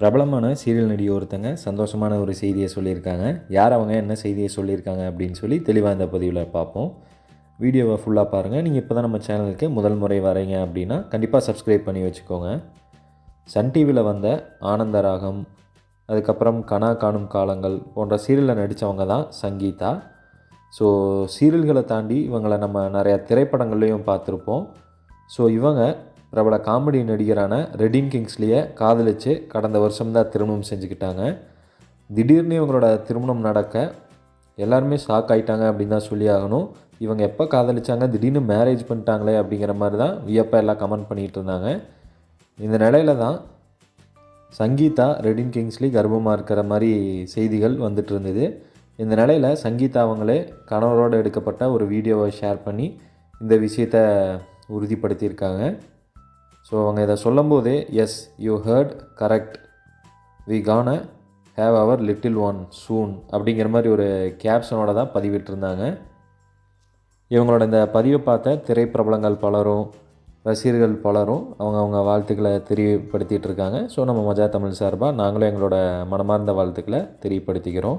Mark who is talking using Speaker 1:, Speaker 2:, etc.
Speaker 1: பிரபலமான சீரியல் நடிகை ஒருத்தங்க சந்தோஷமான ஒரு செய்தியை சொல்லியிருக்காங்க. யார் அவங்க என்ன செய்தியை சொல்லியிருக்காங்க அப்படின்னு சொல்லி தெளிவாக இந்த பதிவில் பார்ப்போம். வீடியோவை ஃபுல்லாக பாருங்கள் நீங்கள் இப்போ தான் நம்ம சேனலுக்கு முதல் முறை வரீங்க அப்படின்னா கண்டிப்பாக சப்ஸ்கிரைப் பண்ணி வச்சுக்கோங்க. சன் டிவியில் வந்த ஆனந்தராகம் அதுக்கப்புறம் கனா காணும் காலங்கள் போன்ற சீரியலில் நடித்தவங்க தான் சங்கீதா. ஸோ சீரியல்களை தாண்டி இவங்களை நம்ம நிறையா திரைப்படங்கள்லேயும் பார்த்துருப்போம். ஸோ இவங்க பிரபல காமெடி நடிகரான ரெடின் கிங்ஸ்லியை காதலிச்சு கடந்த வருஷம் தான் திருமணம் செஞ்சுக்கிட்டாங்க. திடீர்னு இவங்களோட திருமணம் நடக்க எல்லாருமே ஷாக் ஆகிட்டாங்க அப்படின்னு தான் சொல்லி ஆகணும். இவங்க எப்போ காதலிச்சாங்க? திடீர்னு மேரேஜ் பண்ணிட்டாங்களே அப்படிங்கிற மாதிரி தான் வியப்பாக எல்லாம் கமெண்ட் பண்ணிகிட்டு இருந்தாங்க. இந்த நிலையில தான் சங்கீதா ரெடின் கிங்ஸ்லி கர்ப்பமாக இருக்கிற மாதிரி செய்திகள் வந்துட்டு இருந்தது. இந்த நிலையில் சங்கீதா அவங்களே கணவரோடு எடுக்கப்பட்ட ஒரு வீடியோவை ஷேர் பண்ணி இந்த விஷயத்தை உறுதிப்படுத்தியிருக்காங்க. ஸோ அவங்க இதை சொல்லும்போதே yes you heard correct we gonna have our little one soon அப்படிங்கிற மாதிரி ஒரு கேப்ஷனோட தான் பதிவிட்டிருந்தாங்க. இவங்களோட இந்த பதிவை பார்த்த திரைப்பிரபலங்கள் பலரும் ரசிகர்கள் பலரும் அவங்க அவங்க வாழ்த்துக்களை தெரியப்படுத்திகிட்டு இருக்காங்க. ஸோ நம்ம மஜா தமிழ் சார்பாக நாங்களும் எங்களோட மனமார்ந்த வாழ்த்துக்களை தெரியப்படுத்திக்கிறோம்.